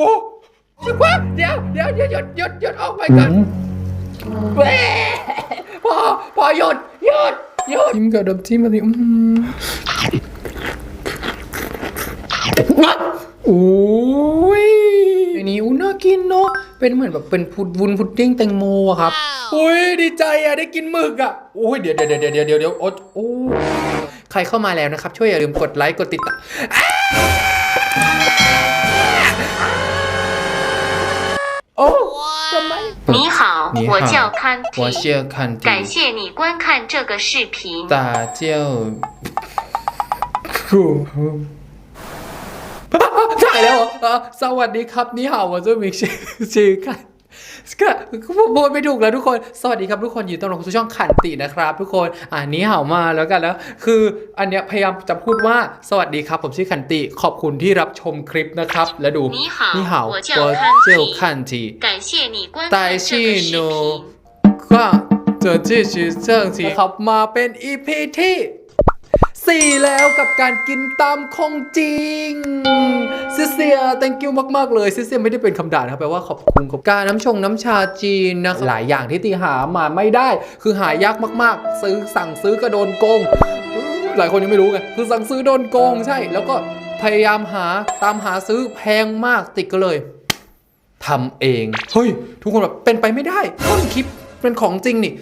โอ้ว้าเดี๋ยวเดี๋ยวเดี๋ยวหยุดหยุดหยุดออกไปก่อนเว้พอพอหยุดหยุดหยุดจิ้มกับน้ำจิ้มแบบนี้อืมโอ้ยอันนี้อู้น่ากินเนาะเป็นเหมือนแบบเป็นพุดวุ้นพุดดิ้งแตงโมอะครับอุ้ยดีใจอะได้กินหมึกอะโอ้ยเดี๋ยวเดี๋ยวเดี๋ยวเดี๋ยวเดี๋ยวเดี๋ยวโอ๊ยโอ้ใครเข้ามาแล้วนะครับ ช่วยอย่าลืมกดไลค์กดติดตาม โอ้ทำไม你好你，好我叫康我体，是看感谢你观看这个视频。大叫กูถ่ายแล้วเหรอเอ่อสวัสดีครับนี่ห่าว我是明ชื่อชื่อกัน ก็พูดไม่ถูกแล้วทุกคน สวัสดีครับทุกคนอยู่ตรงลงช่องขันตินะครับ ทุกคนอ่านี้เห่ามาแล้วกันแล้ว คืออันเนี้ยพยายามจะพูดว่าสวัสดีครับ ผมชื่อขันติขอบคุณที่รับชมคลิปนะครับ และดูนี่เห่านี่เห่าขันติแต่ชื่อนูก็จะที่ชื่อเซิงสีครับมาเป็นอีพีที่ สี่แล้วกับการกินตามของจริงซิเซีย thank you มาก ๆ เลยซิเซียไม่ได้เป็นคำด่านะครับแปลว่าขอบคุณกับการน้ำชงน้ำชาจีนนะหลายอย่างที่ตีหามาไม่ได้ คือหายากมาก ๆ ซื้อสั่งซื้อก็โดนโกง หลายคนยังไม่รู้ไงคือสั่งซื้อโดนโกงใช่ แล้วก็พยายามหาตามหาซื้อแพงมากติดก็เลยทำเอง เฮ้ย ทุกคนแบบเป็นไปไม่ได้ ต้นคลิปเป็นของจริงนี่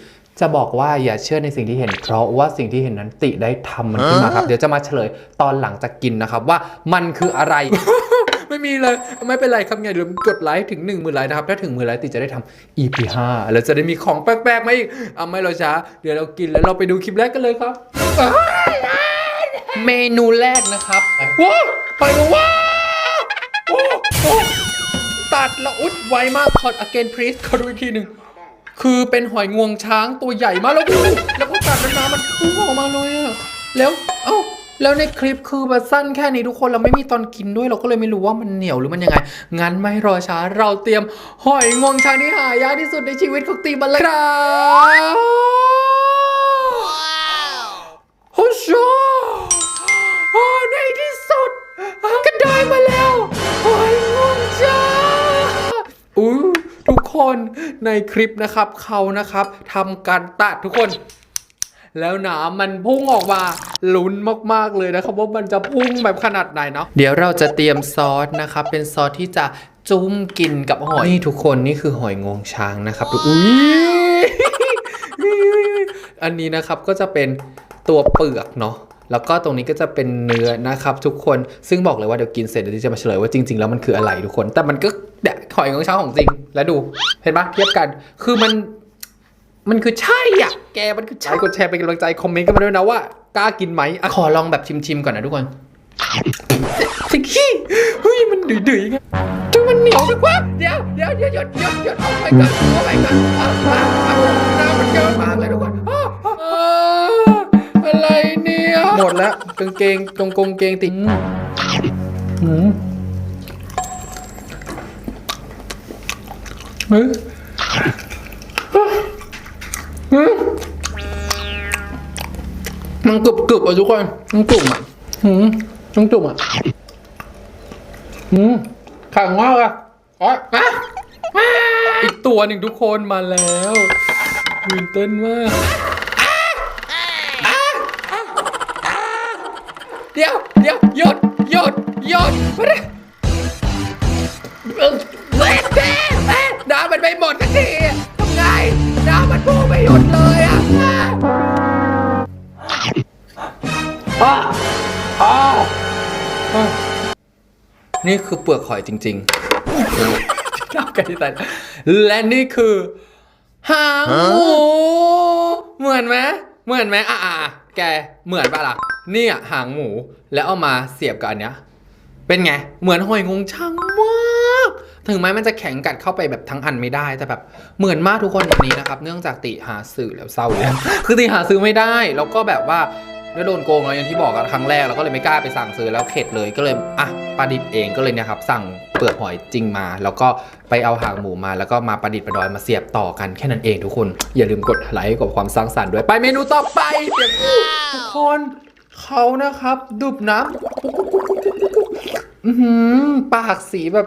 จะบอกว่าอย่าเชื่อในสิ่งที่เห็น เพราะว่าสิ่งที่เห็นนั้นติได้ทำมันขึ้นมาครับ เดี๋ยวจะมาเฉลยตอนหลังจากกินนะครับว่ามันคืออะไร ไม่มีเลยไม่เป็นไรครับไงลืมกดไลค์ถึง1 0,000ไลค์นะครับ ถ้าถึงมือไลค์ติจะได้ทำ EP 5แล้วจะได้มีของแปลกๆมาอีกเอาไม่เราช้า เดี๋ยวเรากินแล้วเราไปดูคลิปแรกกันเลยครับ เมนูแรกนะครับว้าวไปแล้วว้าวโอ้โอ้ตัดแล้วอุ๊ดไวมากขอด again please ขอดูอีกทีหนึ่ง คือเป็นหอยงวงช้างตัวใหญ่มากแล้วดูแล้วก็ตัดมันมามันพุ่งออกมาเลยอะแล้วเอ้าแล้วในคลิปคือมันสั้นแค่นี้ทุกคนเราไม่มีตอนกินด้วยเราก็เลยไม่รู้ว่ามันเหนียวหรือมันยังไง งั้นไม่รอช้าเราเตรียมหอยงวงช้างที่หายากที่สุดในชีวิตของตีมันเลยครับโอ้โหโอ้ในที่สุดก็ได้มาแล้วหอยงวงช้างอู้ทุก คนในคลิปนะครับเขานะครับทำการตัดทุกคน แล้วหนามมันพุ่งออกมาลุ้นมากๆเลยนะครับว่ามันจะพุ่งแบบขนาดไหนเนาะเดี๋ยวเราจะเตรียมซอสนะครับเป็นซอสที่จะจุ้มกินกับหอยนี่ทุกคนนี่คือหอยงวงช้างนะครับอุ้ยอันนี้นะครับก็จะเป็นตัวเปลือกเนาะ แล้วก็ตรงนี้ก็จะเป็นเนื้อนะครับทุกคนซึ่งบอกเลยว่าเดี๋ยวกินเสร็จเดี๋ยวจะมาเฉลยว่าจริง ๆ แล้วมันคืออะไรทุกคน แต่มันก็เนี่ยหอยงวงช้างของจริงแล้วดูเห็นปะเทียบกัน คือมันมันคือใช่อะแกมันคือใช่กดแชร์เป็นกำลังใจคอมเมนต์กันมาด้วยนะว่ากล้ากินไหมอะขอลองแบบชิมๆก่อนนะทุกคนสิขี้เฮ้ยมันดื้อๆไงจุมันเหนียวจังวะเดี๋ยวเดี๋ยวเดี๋ยวหยุดหยุดหยุดเอาไปก่อนเอาไปก่อนอะอะอะน้ำมันเยอะมากเลยทุกคน หมดแล้วกางเกงตรงกางเกงติดอืมเฮ้ยมันกรุบกรุบๆอะทุกคนมันกรุบอะหืมมันกรุบอะหืมแข็งมากอะอ๋ออะอะอีกตัวหนึ่งทุกคนมาแล้วตื่นเต้นมาก นี่คือเปลือกหอยจริงๆนับกันที่ตันและนี่คือหางหมูเหมือนไหมเหมือนไหมอะอะอะแกเหมือนปะล่ะเนี่ยหางหมูแล้วเอามาเสียบกับอันเนี้ยเป็นไง เหมือนหอยงวงช่างมาก ถึงแม้มันจะแข็งกัดเข้าไปแบบทั้งอันไม่ได้ แต่แบบเหมือนมากทุกคนอันนี้นะครับ เนื่องจากติหาสื่อแล้วเศร้าเลยคือติหาซื้อไม่ได้ แล้วก็แบบว่า แล้วโดนโกงเลยอย่างที่บอกกันครั้งแรกเราก็เลยไม่กล้าไปสั่งซื้อแล้วเข็ดเลยก็เลยอะประดิษฐ์เองก็เลยเนี่ยครับสั่งเปลือกหอยจริงมา แล้วก็ไปเอาหางหมูมา แล้วก็มาประดิษฐ์ประดอยมาเสียบต่อกันแค่นั้นเองทุกคน อย่าลืมกดไลค์กับความสร้างสรรค์ด้วยไปเมนูต่อไปเปียกทุกคนเขานะครับ ดุบน้ำอือหือปากสีแบบ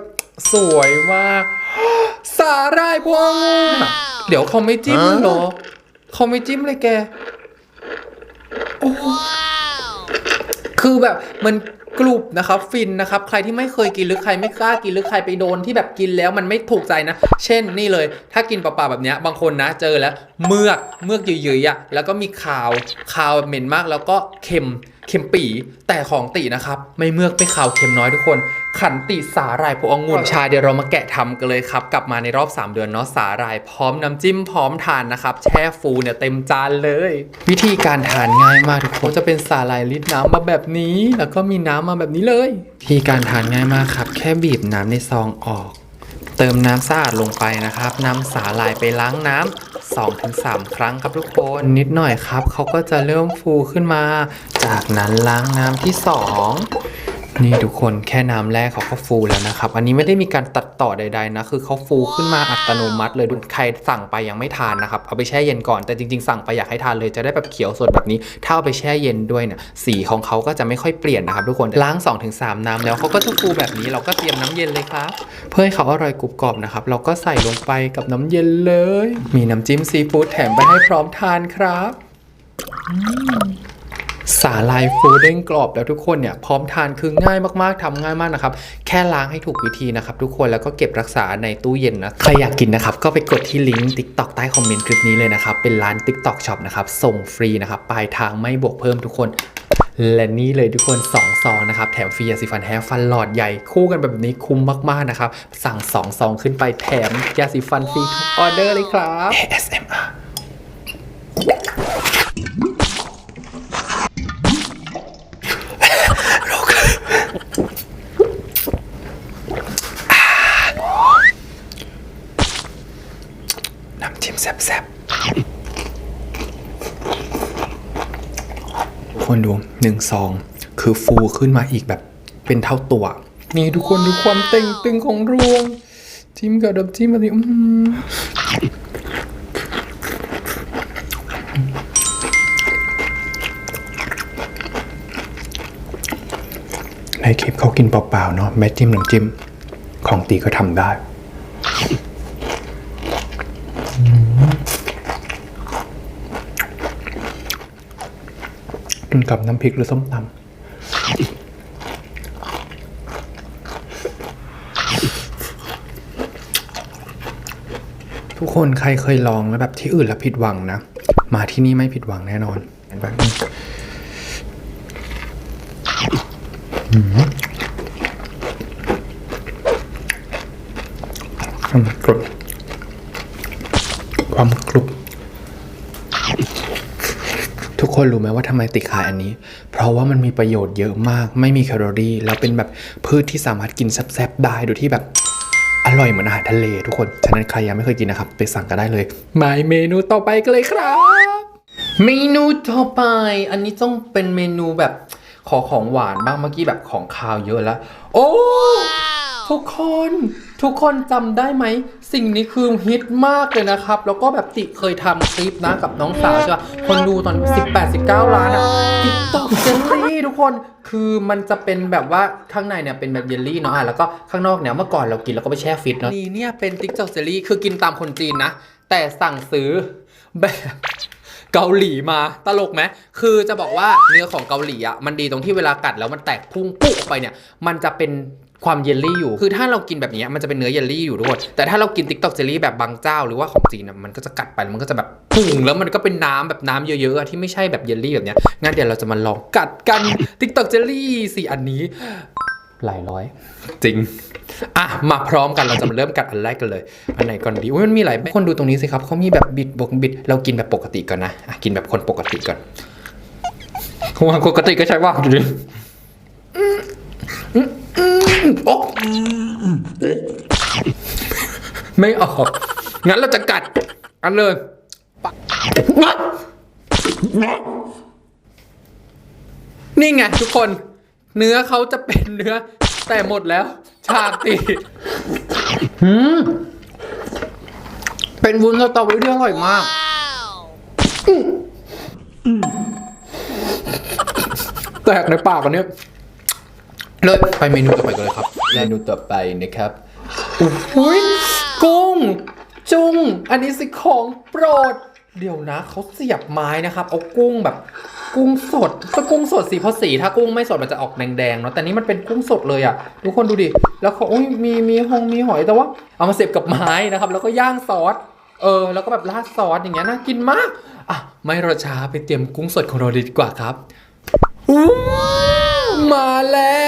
สวยมากสาหร่ายพวงองุ่นอะเดี๋ยวเขาไม่จิ้มเหรอเขาไม่จิ้มเลยแก คือแบบมันกรุบนะครับฟินนะครับใครที่ไม่เคยกินหรือใครไม่กล้ากินหรือใครไปโดนที่แบบกินแล้วมันไม่ถูกใจนะ เช่นนี่เลย ถ้ากินเปล่าๆแบบนี้บางคนนะเจอแล้วเมือกเมือกเยอะๆอะแล้วก็มีคาวคาวเหม็นมากแล้วก็เค็มเค็มปีแต่ของตีนะครับ ไม่เมือกไม่คาวเค็มน้อยทุกคน ขันติสาหร่ายพวองุ่นชาเดี๋ยวเรามาแกะทำกันเลยครับ กลับมาในรอบ 3 เดือนเนาะสาหร่ายพร้อมน้ำจิ้มพร้อมทานนะครับ แช่ฟูเนี่ยเต็มจานเลย วิธีการทานง่ายมากทุกคนจะเป็นสาหร่ายลิตรน้ำมาแบบนี้ แล้วก็มีน้ำมาแบบนี้เลย วิธีการทานง่ายมากครับ แค่บีบน้ำในซองออก เติมน้ำสะอาดลงไปนะครับนำสาหร่ายไปล้างน้ำ2-3 ครั้งครับทุกคนนิดหน่อยครับเขาก็จะเริ่มฟูขึ้นมา จากนั้นล้างน้ำที่ 2 นี่ทุกคนแค่น้ำแรกเขาก็ฟูแล้วนะครับ อันนี้ไม่ได้มีการตัดต่อใดๆนะ คือเขาฟูขึ้นมาอัตโนมัติเลยดูใครสั่งไปยังไม่ทานนะครับ เอาไปแช่เย็นก่อนแต่จริงๆสั่งไปอยากให้ทานเลยจะได้แบบเขียวสดแบบนี้ ถ้าเอาไปแช่เย็นด้วยเนี่ยสีของเขาก็จะไม่ค่อยเปลี่ยนนะครับทุกคนล้าง 2-3 น้ำแล้วเขาก็จะฟูแบบนี้เราก็เตรียมน้ำเย็นเลยครับ เพื่อให้เขาอร่อยกรุบกรอบนะครับเราก็ใส่ลงไปกับน้ำเย็นเลย มีน้ำจิ้มซีฟู้ดแถมไปให้พร้อมทานครับ สาลายฟูเด้งกรอบแล้วทุกคนเนี่ยพร้อมทานคือง่ายมากๆทำง่ายมากนะครับแค่ล้างให้ถูกวิธีนะครับทุกคนแล้วก็เก็บรักษาในตู้เย็นนะใครอยากกินนะครับก็ไปกดที่ลิงก์ TikTok ใต้คอมเมนต์คลิปนี้เลยนะครับเป็นร้าน TikTok Shop นะครับส่งฟรีนะครับปลายทางไม่บวกเพิ่มทุกคนและนี่เลยทุกคน2ซองนะครับแถมฟรียาสีฟันแฮร์ฟันหลอดใหญ่คู่กันแบบนี้คุ้มมากๆนะครับสั่ง2ซองขึ้นไปแถมยาสีฟันฟรีทุกออเดอร์เลยครับ ASMR แซ่บๆคนดูหนึ่งซอง คือฟูขึ้นมาอีกแบบเป็นเท่าตัว นี่ทุกคนดูความเต่งตึงของรวง จิ้มกับดับจิ้มแบบนี้ในคลิปเขากินเปล่าๆเนาะแม่จิ้มน้ำจิ้ม ของตีก็ทำได้ กินกับน้ำพริกหรือส้มตำทุกคนใครเคยลองแล้วแบบที่อื่นแล้วผิดหวังนะ มาที่นี่ไม่ผิดหวังแน่นอนเห็นแบบนี้ความกรุบความกรุบ ทุก คนรู้ไหมว่าทำไมติดขายอันนี้ เพราะว่ามันมีประโยชน์เยอะมาก ไม่มีแคลอรี่ แล้วเป็นแบบพืชที่สามารถกินแซ่บๆได้โดยที่แบบอร่อยเหมือนอาหารทะเลทุกคน ฉะนั้นใครยังไม่เคยกินนะครับ ไปสั่งกันได้เลยมาเมนูต่อไปกันเลยครับ เมนูต่อไป อันนี้ต้องเป็นเมนูแบบขอของหวานบ้างเมื่อกี้แบบของคาวเยอะแล้ว โอ้ทุกคน ทุกคนจำได้ไหม สิ่งนี้คือฮิตมากเลยนะครับ แล้วก็แบบติเคยทำคลิปนะกับน้องสาวใช่ปะคนดูตอน 18 19 ล้านอะติ๊กต็อกเจลลี่ทุกคนคือมันจะเป็นแบบว่าข้างในเนี่ยเป็นแบบเยลลี่เนาะอะแล้วก็ข้างนอกเนี่ยเมื่อก่อนเรากินแล้วก็ไปแช่ฟิตเนาะนี่เนี่ยเป็นติ๊กต็อกเจลลี่คือกินตามคนจีนนะ แต่สั่งซื้อแบบเกาหลีมาตลกไหมคือจะบอกว่าเนื้อของเกาหลีอะมันดีตรงที่เวลากัดแล้วมันแตกพุ่งปุ๊กออกไปเนี่ย มันจะเป็น ความเยลลี่อยู่ คือถ้าเรากินแบบนี้มันจะเป็นเนื้อเยลลี่อยู่ทุกคนแต่ถ้าเรากินติ๊กต็อกเจลลี่แบบบางเจ้าหรือว่าของจีนอะมันก็จะกัดไปแล้วมันก็จะแบบพุ่งแล้วมันก็เป็นน้ำแบบน้ำเยอะๆอะที่ไม่ใช่แบบเยลลี่แบบเนี้ยงั้นเดี๋ยวเราจะมาลองกัดกันติ๊กต็อกเจลลี่สี่อันนี้หลายร้อย จริง อะ มาพร้อมกันเราจะมาเริ่มกัดอันแรกกันเลย อันไหนก่อนดีอุ้ยมันมีหลายแบบคนดูตรงนี้สิครับเขามีแบบบิดบวกบิด เรากินแบบปกติก่อนนะอะกินแบบคนปกติก่อนว่าปกติก็ใช่ว่าดูดิอืมอืมอืม โอ๊ะไม่ออก งั้นเราจะกัด อันเลยปะนี่ไงทุกคน เนื้อเขาจะเป็นเนื้อ แต่หมดแล้ว ชาติหืมเป็นวุ้นสตรอเบอรี่ที่อร่อยมากแตกในปากอันเนี้ย เลยไปเมนูต่อไปกันเลยครับ เมนูต่อไปนะครับโอ้ยกุ้ง จุ้งอันนี้สิของโปรด เดี๋ยวนะเขาเสียบไม้นะครับ เอากุ้งแบบ กุ้งสดก็กุ้งสดสิเพราะสีถ้ากุ้งไม่สดมันจะออกแดงๆเนาะแต่นี่มันเป็นกุ้งสดเลยอะ่ะทุกคนดูดิแล้วเขาโอ้ยมีมีหงมีหอยแต่ว่า เอามาเสียบกับไม้นะครับ แล้วก็ย่างซอสเออ แล้วก็แบบราดซอสอย่างเงี้ยน่ากินมากอะไม่รอช้าไปเตรียมกุ้งสดของเราดีกว่าครับอู้ มาแล้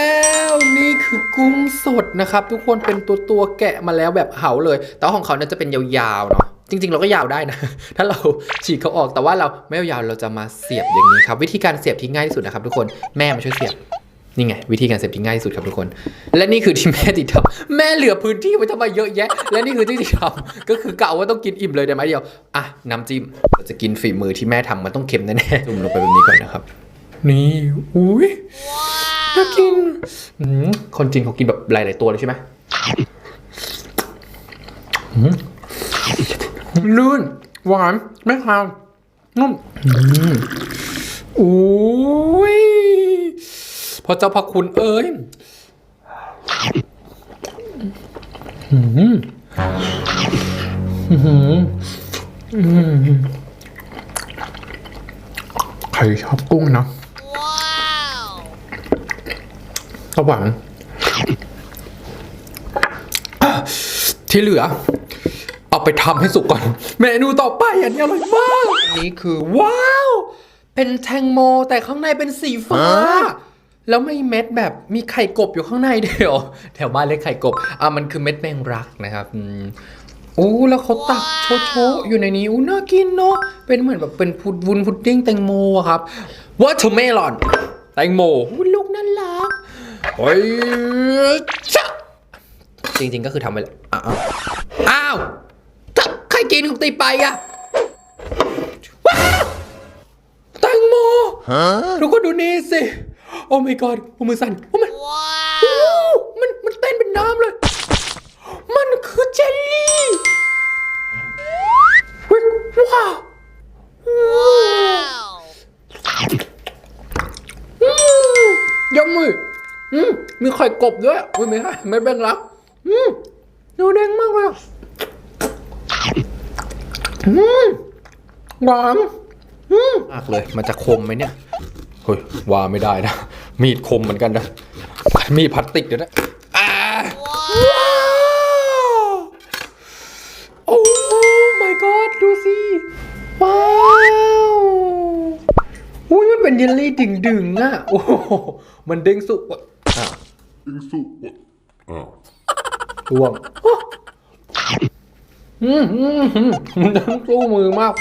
วนี่คือกุ้งสดนะครับ ทุกคนเป็นตัวตัวแกะมาแล้วแบบเหาเลย แต่ว่าของเขาเนี่ยจะเป็นยาวๆเนาะจริงๆ เราก็ยาวได้นะ ถ้าเราฉีกเขาออกแต่ว่าเราไม่ยาวๆเราจะมาเสียบอย่างนี้ครับ วิธีการเสียบที่ง่ายที่สุดนะครับ ทุกคนแม่มาช่วยเสียบนี่ไง วิธีการเสียบที่ง่ายที่สุดครับทุกคน และนี่คือที่แม่ติดทำแม่เหลือพื้นที่ไว้ทำไมเยอะแยะ และนี่คือที่ติดทำก็คือกะว่าต้องกินอิ่มเลยเดี๋ยวไหมเดียวอะน้ำจิ้มเราจะกินฝีมือที่แม่ทำมันต้องเค็มแน่ๆจุ่มลงไปแบบนี้ก่อนนะครับ นี่อุ้ย น่ากินอืมคนจีนเขากินแบบหลาย ๆ ตัวเลยใช่ไหมอืมลื่น หวาน ไม่คาวนุ่มอืมอุ้ยพอเจ้าพระคุณเอ้ยอืมอืมอืมใครชอบกุ้งเนาะ สวรรค์อะที่เหลือ เอาไปทำให้สุกก่อน เมนูต่อไปอันนี้อร่อยมากอันนี้คือว้าว เป็นแตงโมแต่ข้างในเป็นสีฟ้า แล้วไม่เม็ดแบบมีไข่กบอยู่ข้างในเดียว แถวบ้านเรียกไข่กบอะมันคือเม็ดแมงรักนะครับอืมโอ้แล้วเขาตักโชโชๆอยู่ในนี้อู้น่ากินเนาะเป็นเหมือนแบบเป็นพุดวุ้นพุดดิ้งแตงโมอะครับวอเทอร์เมลอนแตงโมอุ๊ยลูกน่ารัก โอ้ยชะจริง ๆ ก็คือทำไปแล้วอ้าวอ้าวจะใครกินของตีไปอะว้าวแตงโมทุกคนดูนี่สิ โอ้ my god โอ้มือสั่นโอ้มันโอ้มัน มันเต้นเป็นน้ำเลย มันคือเจลลี่เฮ้ยว้าวอืมยำมือ อืมมีไข่กบด้วยอุ้ยไม่ใช่ไม่แบ่งรักอืมดูแดงมากเลยอืมหวานอืมมากเลย มันจะคมไหมเนี่ยเฮ้ยว่าไม่ได้นะ มีดคมเหมือนกันนะ มีดพลาสติกเดี๋ยวนะอ่าว้าวโอ้ my god ดูสิว้าวอุ้ยมันเป็นเยลลี่ดึงๆอะโอ้โหมันเด้งสุ กอะอ้าว Oh. ร่วงอืมอืมอืมมันดังสู้มือมาก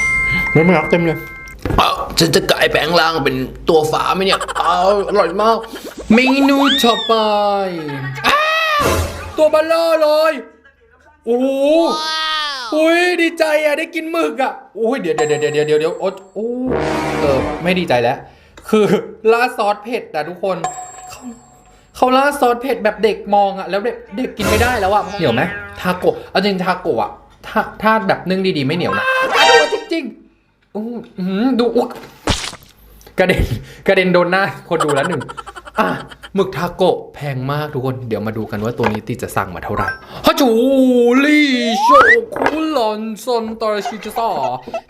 ไม่ไม่รักเต็มเลย อ้าวฉันจะกลายแปลงร่างเป็นตัวฝาไหมเนี่ยอ้าวอร่อยมากเมนูต่อไปอ้าวตัวเบัลเลอร์เลยโอ้โหอุ้ยดีใจอะได้กินหมึกอะโอ้ยเดี๋ยวเดี๋ยวเดี๋ยวเดี๋ยวเดี๋ยวเดี๋ยวโอ๊ยโอ้เออไม่ดีใจแล้ว คือราดซอสเผ็ดนะทุกคน เขาเขาราดซอสเผ็ดแบบเด็กมองอะแล้วเด็กเด็กกินไม่ได้แล้วอะเหนียวไหมทาโกะเอาจริงทาโกะอะถ้าถ้าแบบนึ่งดีๆไม่เหนียวนะอะดูจริงๆอู้หือดูอุ๊ยกระเด็นกระเด็นโดนหน้าคนดูแล้วหนึ่งอะ หมึกทาโกะแพงมากทุกคน เดี๋ยวมาดูกันว่าตัวนี้ติจะสั่งมาเท่าไหร่ฮัจูลี่โชคุลอนซอนตอร์ชิจตา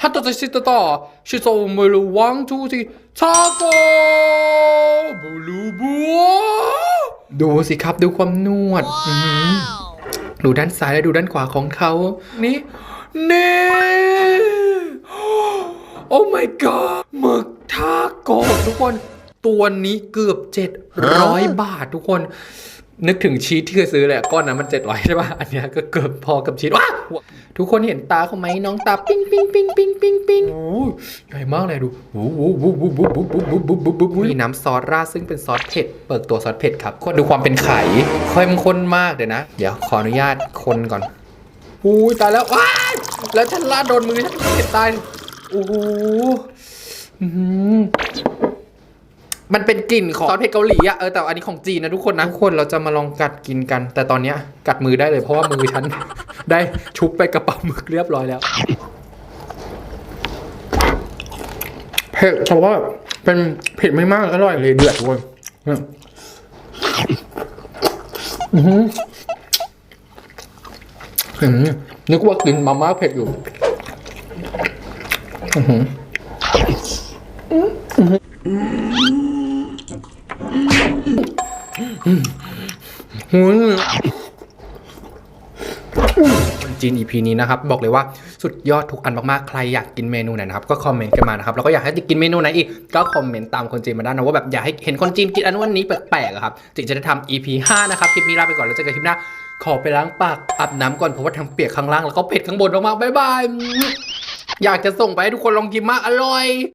ฮัตตาชิตตาชิโซเมลูวังทูทีทาโกบูลูบัวดูสิครับดูความนวดอื้อหือดูด้านซ้ายและดูด้านขวาของเขา นี่นี่โอ้ my god หมึกทาโกะทุกคน ตัวนี้เกือบ 700 บาททุกคน นึกถึงชีสที่เคยซื้อแหละก้อนนั้นมัน 700 ใช่ป่ะ อันนี้ก็เกือบพอกับชีสว้าทุกคนเห็นตาเขาไหมน้องตาปิ้งปิ้งปิ้งปิ้งปิ้งปิ้งโอ้ยใหญ่มากเลยดูโอ้โหมีน้ำซอสราดซึ่งเป็นซอสเผ็ด เปิดตัวซอสเผ็ดครับคนดูความเป็นไข่ค่อยมันข้นมากเดี๋ยวนะ เดี๋ยวขออนุญาตคนก่อนอุ้ยตายแล้วว้าแล้วฉันลาดโดนมือฉันเผ็ดตายโอ้โห มันเป็นกลิ่นของซอสเผ็ดเกาหลีอะเออแต่อันนี้ของจีนนะทุกคนนะทุกคนเราจะมาลองกัดกินกัน แต่ตอนเนี้ยกัดมือได้เลยเพราะว่ามือฉัน ได้ชุบไปกระเป๋าหมึกเรียบร้อยแล้วเผ็ดแต่ว่าเป็นเผ็ดไม่มากอร่อยเลยเดือดทุกคนเลยอืมนึกว่ากินมาม่าเผ็ดอยู่หืม คนจีน EP นี้นะครับ บอกเลยว่าสุดยอดทุกอันมากๆ ใครอยากกินเมนูไหนนะครับ ก็คอมเมนต์กันมานะครับ แล้วก็อยากให้กินเมนูไหนอีก ก็คอมเมนต์ตามคนจีนมาได้นะว่าแบบอยากให้เห็นคนจีนกินอันนู้นอันนี้แปลกๆอะครับจึงจะได้ทำ EP 5 นะครับ คลิปนี้ลาไปก่อนแล้วเจอกันคลิปหน้า ขอไปล้างปากอาบน้ำก่อนเพราะว่าทั้งเปียกข้างล่างแล้วก็เผ็ดข้างบนมากๆบ๊ายบายอยากจะส่งไปให้ทุกคนลองกินมากอร่อย